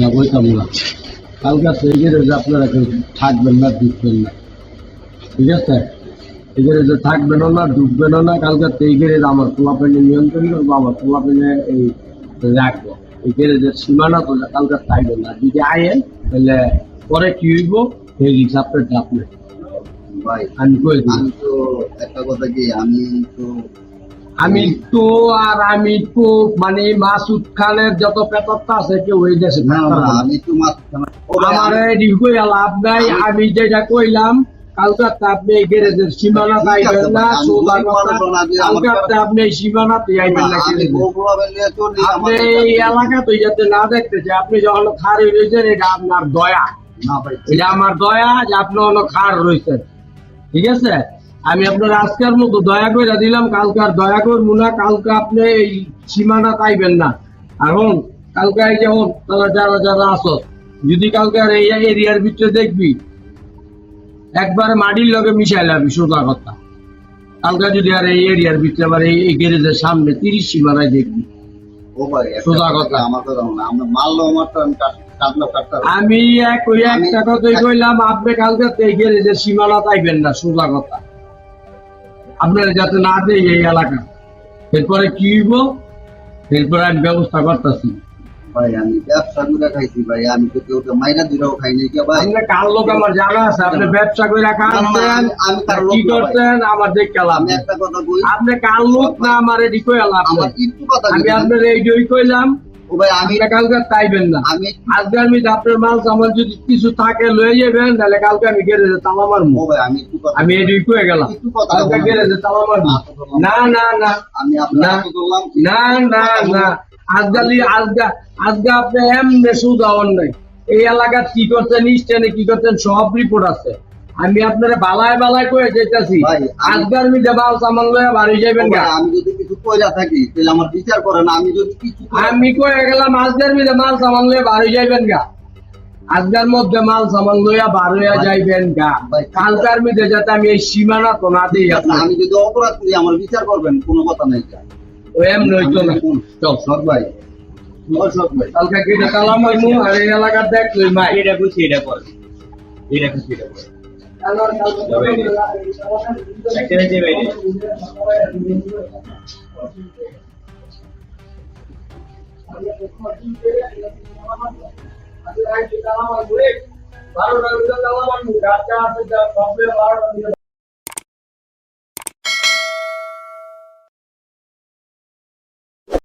যা বলতাম কালকে থেকে যে আপনারা কেউ থাকবেন না ঢুকবেন না। ঠিক আছে? এখানে যে থাকবেন না ঢুকবেন না কালকে থেকে আমার পোলাপেনে নিয়ন্ত্রণ করব আমার পোলাপেনে এই রাখব। এখানে যে সীমানা তো কালকে থাকবেন না যদি আয়েন তাহলে পরে কি হইব? সেই হিসাবটা আপনি ভাই আমি কই আমি তো একটা কথা কি আমি তো আমি তো আর আমি তো মানে মাসুদ খানের যত পেপারটা আছে কেউ। আমি তো ও ভাই, আমার কইয়া লাভ নাই আমি যেটা কইলাম কালকাতে আপনি এই গ্যারেজের সীমানা পাইবেন না কালকাতে আপনি না আপনি এলাকা তো যাতে না দেখতে যে আপনি যখন খারে রয়েছেন এটা আপনার দয়া। ভাই এটা আমার দয়া যে আপনি হলো খার রয়েছেন। ঠিক আছে? আমি আপনার আজকের মতো দয়া করে দিলাম কালকে আর দয়া করে না কালকে আপনি এই সীমানা পাইবেন না এখন কালকে এই যেমন তারা যারা যারা আসো যদি কালকে আর এই এরিয়ার ভিতরে দেখবি একবারে মাটির লগে মিশাই লাবি সোজা কথা কালকে যদি আর এই এরিয়ার ভিতরে আবার এই গ্যারেজের সামনে তিরিশ সীমানায় দেখবি সোজা কথা। আমার কথা আমরা মারলো আমার তো আমি। আমি এক ওই একটা কথাই কইলাম আপনি কালকে এই গ্যারেজের সীমানা পাইবেন না সোজা কথা আপনারা যাতে না দেয় এই এলাকা। এরপরে কি হইব? এরপরে আমি ব্যবস্থা করতেছি। ভাই আমি ব্যবসা করে খাইছি ভাই আমি তো কেউ তো মাইনা দিলেও খাইনি কে ভাই। আপনি কার লোক আমার জানা আছে? আপনি ব্যবসা করে খাচ্ছেন আমি- আমি কার লোক কি করছেন? আমার দেখে লাভ একটা কথা কই। আপনি কার লোক না আমার এটি কইয়া আমার একটু কথা আমি আপনার এই কইলাম ও ভাই আমি কালকে তাইবেন না। আমি আজকে আমি আপনার মাল সামান যদি কিছু থাকে লয়ে যাবেন তাহলে কালকে আমি গ্যারেজে তালা মারবো। ও ভাই আমি আমি কয়ে গেলাম। কালকে বলব। তালা মারবো। না না না। আমি আপনার না। না না আজকালি আজকা আজকে আপনি এমনি সুদাওয়ান নাই। এই এলাকার কি করছেন স্টেনে কি করছেন সব রিপোর্ট আছে। আমি আপনার বালায় বালায় কয়ে যেতেছি ভাই, আমি- আজকাল আমি দেবাল সামান লয়ে বাড়ি যাবেন ভাই, আমি যদি কিছু কইরা থাকি তাহলে আমার বিচার করেন আমি যদি কিছু আমি কয়ে গেলাম আজকের মিলে মাল সামান লয়ে বাড়ি যাইবেন গা। আজকের মধ্যে মাল সামান লইয়া বার হইয়া যাইবেন গা। ভাই, কালকার মিলে যাতে আমি এই সীমানা তো না দিই আমি যদি অপরাধ করি আমার বিচার করবেন কোনো কথা নাই ও এমনি হইতো না। চল। সৎ ভাই। ও সৎ ভাই। কালকে কেটে তালা মারমু আর এই এলাকার দেখ তুই মা এটা করছি এটা কর এটা করছি এটা কর বারোটা বারোটা